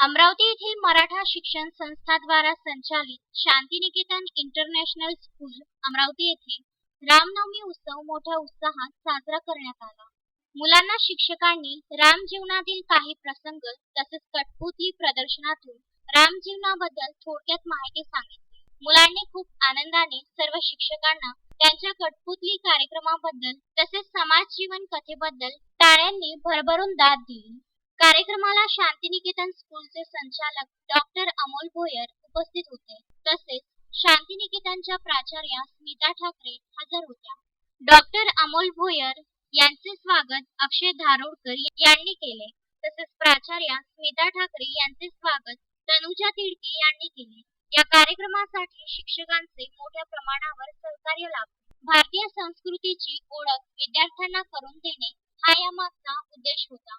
अमरावती येथील मराठा शिक्षण संस्थाद्वारा संचालित शांतिनिकेतन इंटरनॅशनल स्कूल अमरावती येथे रामनवमी उत्सव मोठ्या उत्साहात साजरा करण्यात आला. मुलांना शिक्षकांनी राम जीवनातील काही प्रसंग तसेच कठपुतली प्रदर्शनातून राम जीवनाबद्दल थोडक्यात माहिती सांगितली. मुलांनी खूप आनंदाने सर्व शिक्षकांना त्यांच्या कठपुतली कार्यक्रमाबद्दल तसेच समाज जीवन कथेबद्दल टाळ्यांनी भरभरून दाद दिली. कार्यक्रमाला शांतिनिकेतन स्कूलचे संचालक डॉक्टर अमोल भोयर उपस्थित होते. तसेच शांतिनिकेतनच्या प्राचार्या स्मिता ठाकरे हजर होत्या. डॉक्टर अमोल भोयर यांचे स्वागत अक्षय धारोडकर यांनी केले. तसेच प्राचार्या स्मिता ठाकरे यांचे स्वागत तनुजा तिडके यांनी केले. या कार्यक्रमासाठी शिक्षकांचे मोठ्या प्रमाणावर सहकार्य लाभले. भारतीय संस्कृतीची ओळख विद्यार्थ्यांना करून देणे हा यामागचा उद्देश होता.